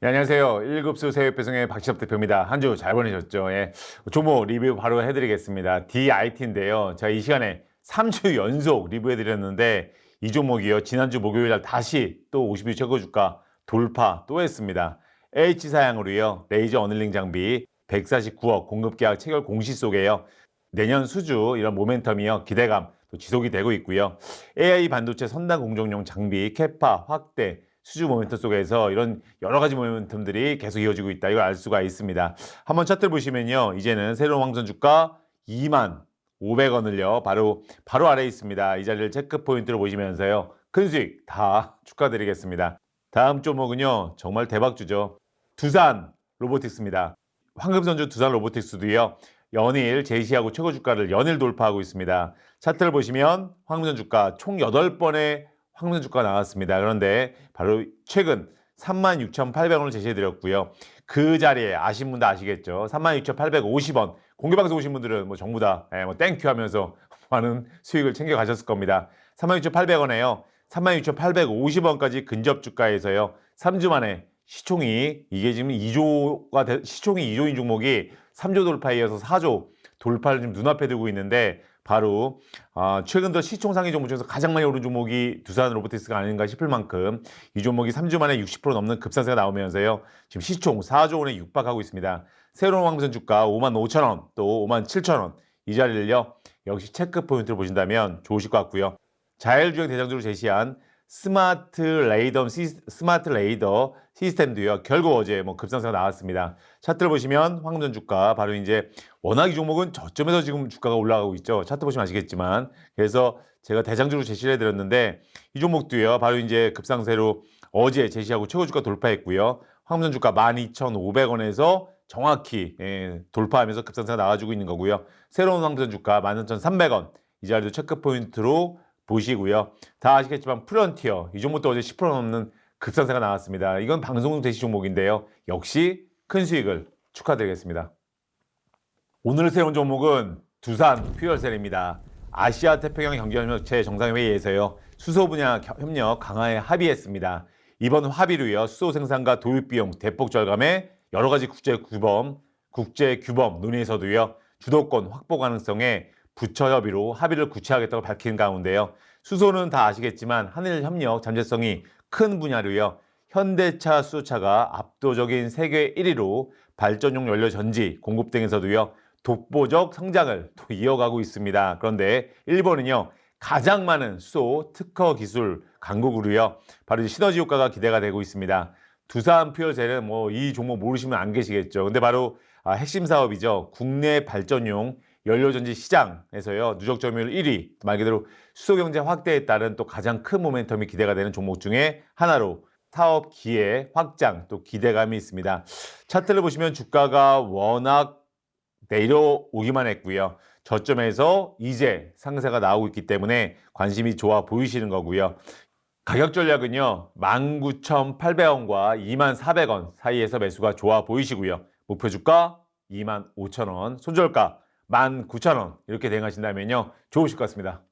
네, 안녕하세요. 1급수 세외배송의 박시섭 대표입니다. 한 주 잘 보내셨죠? 예. 종목 리뷰 바로 해드리겠습니다. DIT인데요. 제가 이 시간에 3주 연속 리뷰해드렸는데 이 종목이요. 지난주 목요일 날 다시 또 50일 최고 주가 돌파 또 했습니다. H사양으로요. 레이저 어널링 장비 149억 공급 계약 체결 공시 속에요. 내년 수주 이런 모멘텀이요. 기대감 또 지속이 되고 있고요. AI 반도체 선단 공정용 장비 캐파 확대 수주 모멘텀 속에서 이런 여러 가지 모멘텀들이 계속 이어지고 있다. 이걸 알 수가 있습니다. 한번 차트를 보시면요. 이제는 새로운 황선 주가 2만 500원을요. 바로 바로 아래에 있습니다. 이 자리를 체크 포인트로 보시면서요. 큰 수익 다 축하드리겠습니다. 다음 종목은요. 정말 대박주죠. 두산 로보틱스입니다. 황금선주 두산 로보틱스도요. 연일 제시하고 최고 주가를 연일 돌파하고 있습니다. 차트를 보시면 황금선 주가 총 8번의 황금 주가가 나왔습니다. 그런데 바로 최근 36,800원을 제시해 드렸고요. 그 자리에 아신 분도 아시겠죠. 36,850원. 공개방송 오신 분들은 뭐 전부 다 예, 뭐 땡큐 하면서 많은 수익을 챙겨 가셨을 겁니다. 36,800원에요. 36,850원까지 근접 주가에서요. 3주 만에 시총이 이게 지금 2조가 되, 시총이 2조인 종목이 3조 돌파에 이어서 4조 돌파를 지금 눈앞에 두고 있는데 바로 어, 최근 들어 시총 상위 종목 중에서 가장 많이 오른 종목이 두산 로보틱스가 아닌가 싶을 만큼 이 종목이 3주 만에 60% 넘는 급상승가 나오면서요. 지금 시총 4조 원에 육박하고 있습니다. 새로운 황금선 주가 5만 5천 원, 또 5만 7천 원. 이 자리를요. 역시 체크 포인트를 보신다면 좋으실 것 같고요. 자율주행 대장주로 제시한 스마트 레이더 시, 스마트 레이더 시스템도요. 결국 어제 뭐 급상승가 나왔습니다. 차트를 보시면 황금전 주가 바로 이제 워낙 이 종목은 저점에서 지금 주가가 올라가고 있죠. 차트 보시면 아시겠지만 그래서 제가 대장주로 제시를 해드렸는데 이 종목도요. 바로 이제 급상세로 어제 제시하고 최고 주가 돌파했고요. 황금전 주가 12,500원에서 정확히 예, 돌파하면서 급상세가 나와주고 있는 거고요. 새로운 황금전 주가 13,300원 이 자리도 체크 포인트로 보시고요. 다 아시겠지만 프런티어 이 종목도 어제 10% 넘는 급상세가 나왔습니다. 이건 방송 대시 종목인데요. 역시 큰 수익을 축하드리겠습니다. 오늘 세운 종목은 두산 퓨얼셀입니다. 아시아 태평양 경제협력체 정상회의에서요. 수소 분야 협력 강화에 합의했습니다. 이번 합의로요. 수소 생산과 도입 비용 대폭 절감에 여러 가지 국제 규범, 국제 규범 논의에서도요. 주도권 확보 가능성에 부처 협의로 합의를 구체하겠다고 밝힌 가운데요. 수소는 다 아시겠지만 한일 협력 잠재성이 큰 분야로요. 현대차 수소차가 압도적인 세계 1위로 발전용 연료 전지 공급 등에서도요. 독보적 성장을 또 이어가고 있습니다. 그런데 일본은요. 가장 많은 수소 특허 기술 강국으로요. 바로 시너지 효과가 기대가 되고 있습니다. 두산 퓨어셀은 뭐 이 종목 모르시면 안 계시겠죠. 근데 바로 아, 핵심 사업이죠. 국내 발전용 연료전지 시장에서요 누적 점유율 1위 말 그대로 수소 경제 확대에 따른 또 가장 큰 모멘텀이 기대가 되는 종목 중에 하나로 사업 기회 확장 또 기대감이 있습니다. 차트를 보시면 주가가 워낙 내려오기만 했고요. 저점에서 이제 상세가 나오고 있기 때문에 관심이 좋아 보이시는 거고요. 가격 전략은요. 19,800원과 24,400원 사이에서 매수가 좋아 보이시고요. 목표 주가 25,000원, 손절가 19,000원 이렇게 대응하신다면요. 좋으실 것 같습니다.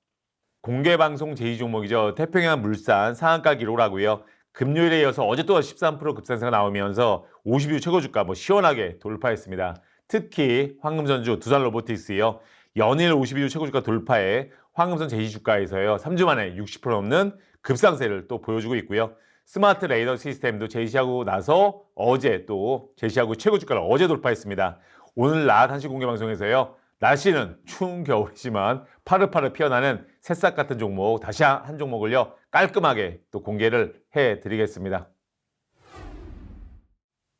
공개 방송 제2 종목이죠. 태평양 물산 상한가 기록하고요. 금요일에 이어서 어제 또 13% 급상승가 나오면서 50일 최고 주가 뭐 시원하게 돌파했습니다. 특히 황금선주 두산 로보틱스요. 연일 52주 최고 주가 돌파에 황금선 제2 주가에서요. 3주 만에 60% 넘는 급상세를 또 보여주고 있고요. 스마트 레이더 시스템도 제시하고 나서 어제 또 제시하고 최고 주가를 어제 돌파했습니다. 오늘 낮 1시 공개 방송에서요. 날씨는 추운 겨울이지만 파릇파릇 피어나는 새싹 같은 종목 다시 한 종목을요 깔끔하게 또 공개를 해드리겠습니다.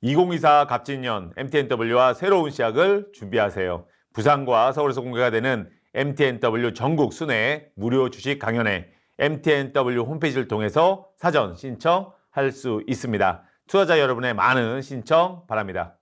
2024 갑진년 MTNW와 새로운 시작을 준비하세요. 부산과 서울에서 공개가 되는 MTNW 전국 순회 무료 주식 강연회 MTNW 홈페이지를 통해서 사전 신청할 수 있습니다. 투자자 여러분의 많은 신청 바랍니다.